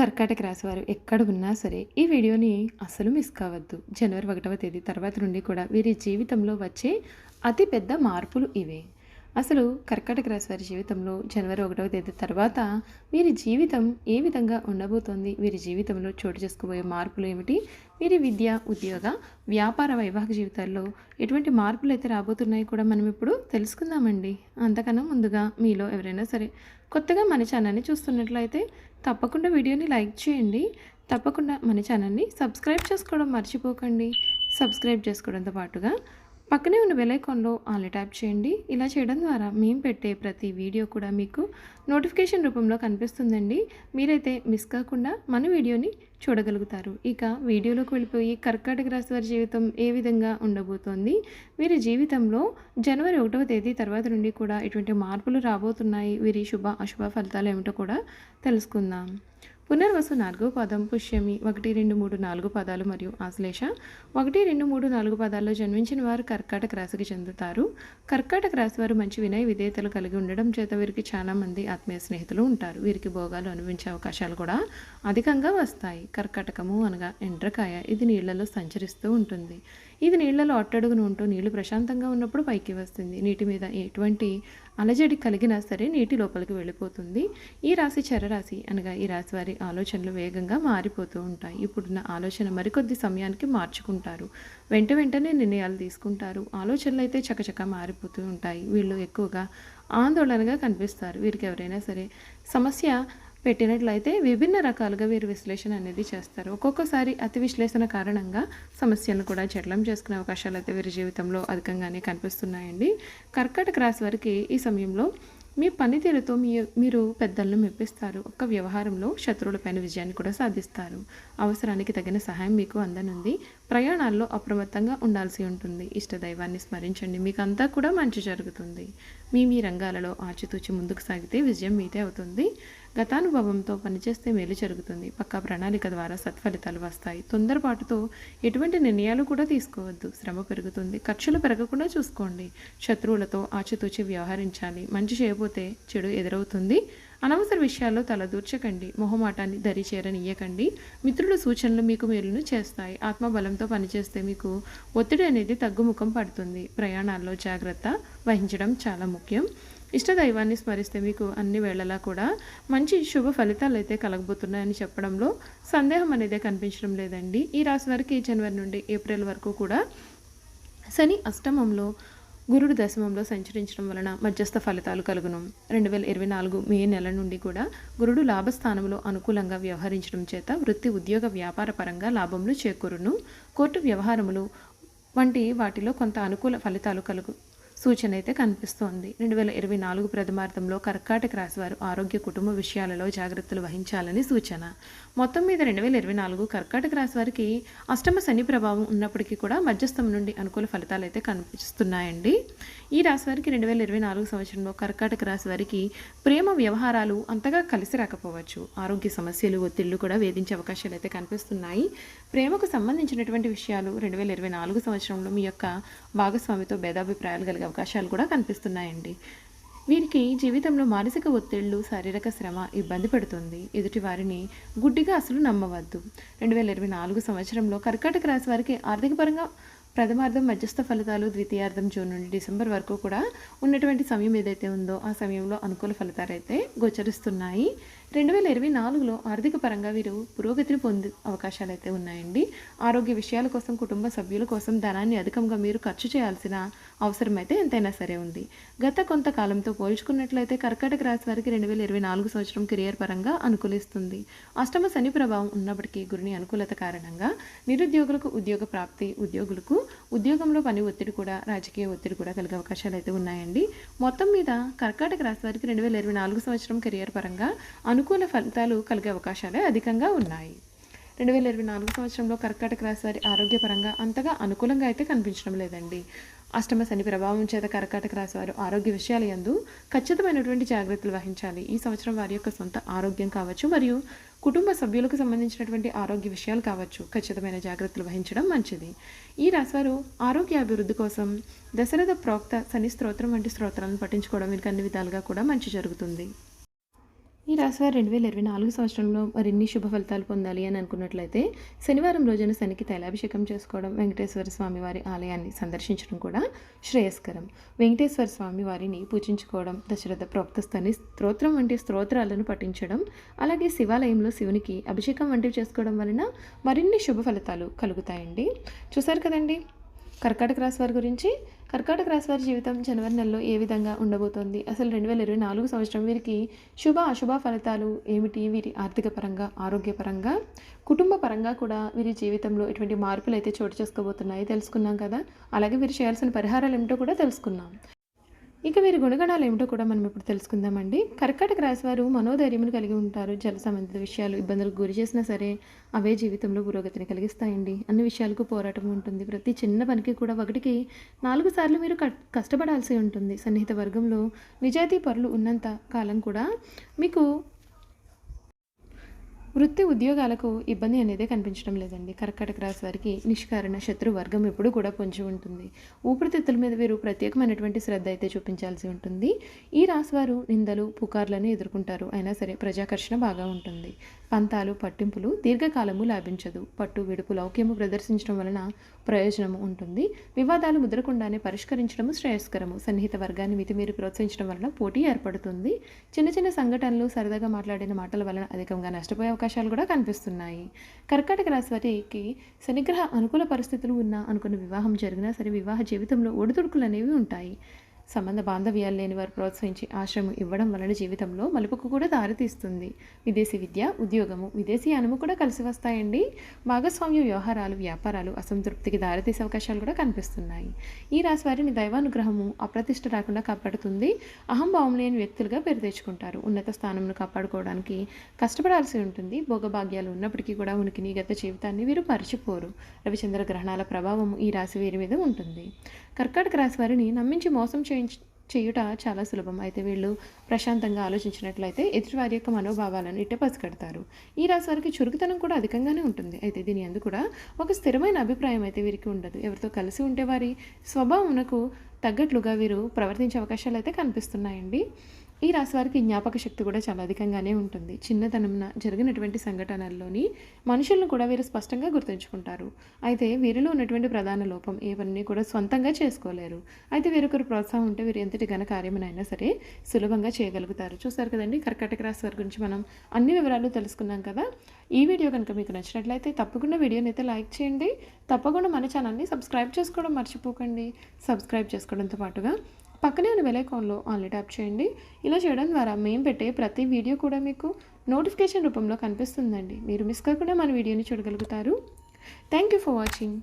కర్కాటక రాశి వారు ఎక్కడ ఉన్నా సరే ఈ వీడియోని అసలు మిస్ కావద్దు. జనవరి ఒకటవ తేదీ తర్వాత నుండి కూడా వీరి జీవితంలో వచ్చే అతిపెద్ద మార్పులు ఇవే. అసలు కర్కాటక రాశి వారి జీవితంలో జనవరి ఒకటవ తేదీ తర్వాత వీరి జీవితం ఏ విధంగా ఉండబోతోంది? వీరి జీవితంలో చోటు చేసుకోబోయే మార్పులు ఏమిటి? వీరి విద్య ఉద్యోగ వ్యాపార వైవాహిక జీవితాల్లో ఎటువంటి మార్పులు అయితే రాబోతున్నాయి కూడా మనం ఇప్పుడు తెలుసుకుందామండి. అంతకన్నా ముందుగా మీలో ఎవరైనా సరే కొత్తగా మన ఛానల్ని చూస్తున్నట్లయితే తప్పకుండా వీడియోని లైక్ చేయండి. తప్పకుండా మన ఛానల్ని సబ్స్క్రైబ్ చేసుకోవడం మర్చిపోకండి. సబ్స్క్రైబ్ చేసుకోవడంతో పాటుగా పక్కనే ఉన్న బెలైకాన్లో ఆల్ ట్యాప్ చేయండి. ఇలా చేయడం ద్వారా మేము పెట్టే ప్రతి వీడియో కూడా మీకు నోటిఫికేషన్ రూపంలో కనిపిస్తుందండి. మీరైతే మిస్ కాకుండా మన వీడియోని చూడగలుగుతారు. ఇక వీడియోలోకి వెళ్ళిపోయి కర్కాటక రాశి వారి జీవితం ఏ విధంగా ఉండబోతోంది? వీరి జీవితంలో జనవరి ఒకటవ తేదీ తర్వాత నుండి కూడా ఎటువంటి మార్పులు రాబోతున్నాయి? వీరి శుభ అశుభ ఫలితాలు ఏమిటో కూడా తెలుసుకుందాం. పునర్వసు నాలుగో పదం పుష్యమి ఒకటి రెండు మూడు నాలుగు పదాలు మరియు ఆశ్లేష. ఒకటి రెండు మూడు నాలుగు పదాల్లో జన్మించిన వారు కర్కాటక రాశికి చెందుతారు. కర్కాటక రాశి వారు మంచి వినయ విధేయతలు కలిగి ఉండడం చేత వీరికి చాలా మంది ఆత్మీయ స్నేహితులు ఉంటారు. వీరికి భోగాలు అనుభవించే అవకాశాలు కూడా అధికంగా వస్తాయి. కర్కాటకము అనగా ఎండ్రకాయ. ఇది నీళ్ళలో సంచరిస్తూ ఉంటుంది. ఇది నీళ్ళలో అట్టడుగును ఉంటూ నీళ్ళు ప్రశాంతంగా ఉన్నప్పుడు పైకి వస్తుంది. నీటి మీద ఎటువంటి అలజడి కలిగినా సరే నీటి లోపలికి వెళ్ళిపోతుంది. ఈ రాశి చరరాశి అనగా ఈ రాశి వారి ఆలోచనలు వేగంగా మారిపోతూ ఉంటాయి. ఇప్పుడున్న ఆలోచన మరికొద్ది సమయానికి మార్చుకుంటారు. వెంట వెంటనే నిర్ణయాలు తీసుకుంటారు. ఆలోచనలు అయితే చకచక మారిపోతూ ఉంటాయి. వీళ్ళు ఎక్కువగా ఆందోళనగా కనిపిస్తారు. వీరికి ఎవరైనా సరే సమస్య పెట్టినట్లయితే విభిన్న రకాలుగా వీరు విశ్లేషణ అనేది చేస్తారు. ఒక్కొక్కసారి అతి విశ్లేషణ కారణంగా సమస్యలను కూడా జట్లం చేసుకునే అవకాశాలు అయితే వీరి జీవితంలో అధికంగానే కనిపిస్తున్నాయండి. కర్కటక రాశి వారికి ఈ సమయంలో మీ పనితీరుతో మీ మీరు పెద్దలను మెప్పిస్తారు. ఒక్క వ్యవహారంలో శత్రువులపైన విజయాన్ని కూడా సాధిస్తారు. అవసరానికి తగిన సహాయం మీకు అందనుంది. ప్రయాణాల్లో అప్రమత్తంగా ఉండాల్సి ఉంటుంది. ఇష్ట దైవాన్ని స్మరించండి. మీకు అంతా కూడా మంచి జరుగుతుంది. మీ మీ రంగాలలో ఆచితూచి ముందుకు సాగితే విజయం మీదే అవుతుంది. గతానుభవంతో పనిచేస్తే మేలు జరుగుతుంది. పక్కా ప్రణాళిక ద్వారా సత్ఫలితాలు వస్తాయి. తొందరపాటుతో ఎటువంటి నిర్ణయాలు కూడా తీసుకోవద్దు. శ్రమ పెరుగుతుంది. ఖర్చులు పెరగకుండా చూసుకోండి. శత్రువులతో ఆచితూచి వ్యవహరించాలి. మంచి చేయబోతే చెడు ఎదురవుతుంది. అనవసర విషయాల్లో తలదూర్చకండి మొహమాటాన్ని దరి చేరనియ్యకండి మిత్రుల సూచనలు మీకు మేలును చేస్తాయి. ఆత్మబలంతో పనిచేస్తే మీకు ఒత్తిడి అనేది తగ్గుముఖం పడుతుంది. ప్రయాణాల్లో జాగ్రత్త వహించడం చాలా ముఖ్యం. ఇష్టదైవాన్ని స్మరిస్తే మీకు అన్ని వేళలా కూడా మంచి శుభ ఫలితాలు అయితే కలగబోతున్నాయని చెప్పడంలో సందేహం అనేది కనిపించడం లేదండి. ఈ రాశి వారికి జనవరి నుండి ఏప్రిల్ వరకు కూడా శని అష్టమంలో గురుడు దశమంలో సంచరించడం వలన మధ్యస్థ ఫలితాలు కలుగును. రెండు వేల ఇరవై నాలుగు మే నెల నుండి కూడా గురుడు లాభస్థానంలో అనుకూలంగా వ్యవహరించడం చేత వృత్తి ఉద్యోగ వ్యాపార పరంగా లాభములు చేకూరును. కోర్టు వ్యవహారములు వంటి వాటిలో కొంత అనుకూల ఫలితాలు కలుగు సూచన అయితే కనిపిస్తోంది. రెండు వేల ఇరవై నాలుగు ప్రథమార్థంలో కర్కాటక రాశివారు ఆరోగ్య కుటుంబ విషయాలలో జాగ్రత్తలు వహించాలని సూచన. మొత్తం మీద రెండు వేల ఇరవై నాలుగు కర్కాటక రాశివారికి అష్టమ శని ప్రభావం ఉన్నప్పటికీ కూడా మధ్యస్థం నుండి అనుకూల ఫలితాలు అయితే కనిపిస్తున్నాయండి. ఈ రాశి వారికి రెండు వేల ఇరవై నాలుగు సంవత్సరంలో కర్కాటక రాశివారికి ప్రేమ వ్యవహారాలు అంతగా కలిసి రాకపోవచ్చు. ఆరోగ్య సమస్యలు ఒత్తిళ్ళు కూడా వేధించే అవకాశాలు అయితే కనిపిస్తున్నాయి. ప్రేమకు సంబంధించినటువంటి విషయాలు రెండు వేల ఇరవై నాలుగు సంవత్సరంలో మీ యొక్క భాగస్వామితో భేదాభిప్రాయాలు కలిగే అవకాశాలు కూడా కనిపిస్తున్నాయండి. వీరికి జీవితంలో మానసిక ఒత్తిళ్ళు శారీరక శ్రమ ఇబ్బంది పెడుతుంది. ఎదుటి వారిని గుడ్డిగా అసలు నమ్మవద్దు. రెండు వేల ఇరవై నాలుగు సంవత్సరంలో కర్కాటక రాశి వారికి ఆర్థికపరంగా ప్రథమార్థం మధ్యస్థ ఫలితాలు ద్వితీయార్థం జూన్ నుండి డిసెంబర్ వరకు కూడా ఉన్నటువంటి సమయం ఏదైతే ఉందో ఆ సమయంలో అనుకూల ఫలితాలు అయితే గోచరిస్తున్నాయి. రెండు వేల ఇరవై నాలుగులో ఆర్థిక పరంగా వీరు పురోగతిని పొందే అవకాశాలు అయితే ఉన్నాయండి. ఆరోగ్య విషయాల కోసం కుటుంబ సభ్యుల కోసం ధనాన్ని అధికంగా మీరు ఖర్చు చేయాల్సిన అవసరం అయితే ఎంతైనా సరే ఉంది. గత కొంతకాలంతో పోల్చుకున్నట్లయితే కర్కాటక రాశి వారికి రెండు వేల ఇరవై నాలుగు సంవత్సరం కెరియర్ పరంగా అనుకూలిస్తుంది. అష్టమ శని ప్రభావం ఉన్నప్పటికీ గురుని అనుకూలత కారణంగా నిరుద్యోగులకు ఉద్యోగ ప్రాప్తి ఉద్యోగులకు ఉద్యోగంలో పని ఒత్తిడి కూడా రాజకీయ ఒత్తిడి కూడా కలిగే అవకాశాలు అయితే ఉన్నాయండి. మొత్తం మీద కర్కాటక రాశి వారికి రెండు వేల ఇరవై నాలుగు సంవత్సరం కెరియర్ పరంగా అనుకూల ఫలితాలు కలిగే అవకాశాలే అధికంగా ఉన్నాయి. రెండు వేల ఇరవై నాలుగు సంవత్సరంలో కర్కాటక రాశి వారి ఆరోగ్యపరంగా అంతగా అనుకూలంగా అయితే కనిపించడం లేదండి. అష్టమ శని ప్రభావం చేత కర్కాటక రాశి వారు ఆరోగ్య విషయాల యందు ఖచ్చితమైనటువంటి జాగ్రత్తలు వహించాలి. ఈ సంవత్సరం వారి యొక్క సొంత ఆరోగ్యం కావచ్చు మరియు కుటుంబ సభ్యులకు సంబంధించినటువంటి ఆరోగ్య విషయాలు కావచ్చు. ఖచ్చితమైన జాగ్రత్తలు వహించడం మంచిది. ఈ రాశివారు ఆరోగ్య అభివృద్ధి కోసం దశరథ ప్రోక్త శని స్తోత్రం వంటి స్తోత్రాలను పఠించుకోవడం వీరికి అన్ని విధాలుగా కూడా మంచి జరుగుతుంది. ఈ రాశివారు రెండు వేల ఇరవై నాలుగు సంవత్సరంలో మరిన్ని శుభ ఫలితాలు పొందాలి అని అనుకున్నట్లయితే శనివారం రోజున శనికి తైలాభిషేకం చేసుకోవడం వెంకటేశ్వర స్వామి వారి ఆలయాన్ని సందర్శించడం కూడా శ్రేయస్కరం. వెంకటేశ్వర స్వామి వారిని పూజించుకోవడం దశరథ ప్రోక్తస్థని స్తోత్రం వంటి స్తోత్రాలను పఠించడం అలాగే శివాలయంలో శివునికి అభిషేకం వంటివి చేసుకోవడం వలన మరిన్ని శుభ ఫలితాలు కలుగుతాయండి. చూసారు కదండి? కర్కాటక రాశి వారి గురించి కర్కాటక రాశి వారి జీవితం జనవరి నెలలో ఏ విధంగా ఉండబోతోంది? అసలు రెండు వేల ఇరవై నాలుగు సంవత్సరం వీరికి శుభ అశుభ ఫలితాలు ఏమిటి? వీరి ఆర్థిక పరంగా ఆరోగ్యపరంగా కుటుంబ పరంగా కూడా వీరి జీవితంలో ఎటువంటి మార్పులు అయితే చోటు చేసుకోబోతున్నాయి తెలుసుకున్నాం కదా? అలాగే వీరు చేయాల్సిన పరిహారాలు ఏమిటో కూడా తెలుసుకున్నాం ఇక వీరి గుణగణాలు ఏమిటో కూడా మనం ఇప్పుడు తెలుసుకుందామండి. కర్కాటక రాశి వారు మనోధైర్యమును కలిగి ఉంటారు. జల సంబంధిత విషయాలు ఇబ్బందులకు గురి చేసినా సరే అవే జీవితంలో పురోగతిని కలిగిస్తాయండి. అన్ని విషయాలకు పోరాటం ఉంటుంది. ప్రతి చిన్న పనికి కూడా ఒకటికి నాలుగు సార్లు మీరు కష్టపడాల్సి ఉంటుంది. సన్నిహిత వర్గంలో నిజాయితీ పరులు ఉన్నంత కాలం కూడా మీకు వృత్తి ఉద్యోగాలకు ఇబ్బంది అనేది కనిపించడం లేదండి. కర్కాటక రాశి వారికి నిష్కారణ శత్రు వర్గం ఎప్పుడు కూడా పొంచి ఉంటుంది. ఊపిరితిత్తుల మీద వీరు ప్రత్యేకమైనటువంటి శ్రద్ధ అయితే చూపించాల్సి ఉంటుంది. ఈ రాశి వారు నిందలు పుకార్లను ఎదుర్కొంటారు. అయినా సరే ప్రజాకర్షణ బాగా ఉంటుంది. పంతాలు పట్టింపులు దీర్ఘకాలము లాభించదు. పట్టు విడుపు లౌక్యము ప్రదర్శించడం వలన ప్రయోజనము ఉంటుంది. వివాదాలు ముద్రకుండానే పరిష్కరించడము శ్రేయస్కరము. సన్నిహిత వర్గాన్ని మితిమీరి ప్రోత్సహించడం వలన పోటీ ఏర్పడుతుంది. చిన్న చిన్న సంఘటనలు సరదాగా మాట్లాడిన మాటల వలన అధికంగా నష్టపోయే అవకాశాలు కూడా కనిపిస్తున్నాయి. కర్కాటక రాశి వారికి శనిగ్రహ అనుకూల పరిస్థితులు ఉన్నా అనుకున్న వివాహం జరిగినా సరే వివాహ జీవితంలో ఒడిదుడుకులు అనేవి ఉంటాయి. సంబంధ బాంధవ్యాలు లేని వారు ప్రోత్సహించి ఆశ్రమం ఇవ్వడం వలన జీవితంలో మలుపుకు కూడా దారితీస్తుంది. విదేశీ విద్య ఉద్యోగము విదేశీ అనుము కూడా కలిసి వస్తాయండి. భాగస్వామ్య వ్యవహారాలు వ్యాపారాలు అసంతృప్తికి దారితీసే అవకాశాలు కూడా కనిపిస్తున్నాయి. ఈ రాశి వారిని దైవానుగ్రహము అప్రతిష్ట రాకుండా కాపాడుతుంది. అహంభావం లేని వ్యక్తులుగా పేరు తెచ్చుకుంటారు. ఉన్నత స్థానంను కాపాడుకోవడానికి కష్టపడాల్సి ఉంటుంది. భోగభాగ్యాలు ఉన్నప్పటికీ కూడా ఉనికిని గత జీవితాన్ని వీరు మర్చిపోరు. రవిచంద్ర గ్రహణాల ప్రభావం ఈ రాశి వీరి మీద ఉంటుంది. కర్కాటక రాశి వారిని నమ్మించి మోసం చేయ చేయుట చాలా సులభం. అయితే వీళ్ళు ప్రశాంతంగా ఆలోచించినట్లయితే ఎదుటివారి యొక్క మనోభావాలను ఇట్టే పసిగడతారు. ఈ రాశి వారికి చురుకుతనం కూడా అధికంగానే ఉంటుంది. అయితే దీని అందు కూడా ఒక స్థిరమైన అభిప్రాయం అయితే వీరికి ఉండదు. ఎవరితో కలిసి ఉంటే వారి స్వభావమునకు తగ్గట్లుగా వీరు ప్రవర్తించే అవకాశాలు అయితే కనిపిస్తున్నాయండి. ఈ రాశి వారికి జ్ఞాపక శక్తి కూడా చాలా అధికంగానే ఉంటుంది. చిన్నతనంన జరిగినటువంటి సంఘటనల్లోని మనుషులను కూడా వీరు స్పష్టంగా గుర్తుంచుకుంటారు. అయితే వీరిలో ఉన్నటువంటి ప్రధాన లోపం ఏవన్నీ కూడా సొంతంగా చేసుకోలేరు. అయితే వీరొకరు ప్రోత్సాహం ఉంటే వీరు ఎంతటి ఘన కార్యమైనా సరే సులభంగా చేయగలుగుతారు. చూసారు కదండి కర్కాటక రాశి వారి గురించి మనం అన్ని వివరాలు తెలుసుకున్నాం కదా. ఈ వీడియో కనుక మీకు నచ్చినట్లయితే తప్పకుండా వీడియోని అయితే లైక్ చేయండి. తప్పకుండా మన ఛానల్ని సబ్స్క్రైబ్ చేసుకోవడం మర్చిపోకండి. సబ్స్క్రైబ్ చేసుకోవడంతో పాటుగా పక్కనే ఉన్న బెలైకాన్లో ఆన్లీ ట్యాప్ చేయండి. ఇలా చేయడం ద్వారా మేము పెట్టే ప్రతి వీడియో కూడా మీకు నోటిఫికేషన్ రూపంలో కనిపిస్తుందండి. మీరు మిస్ కాకుండా మన వీడియోని చూడగలుగుతారు. Thank you for watching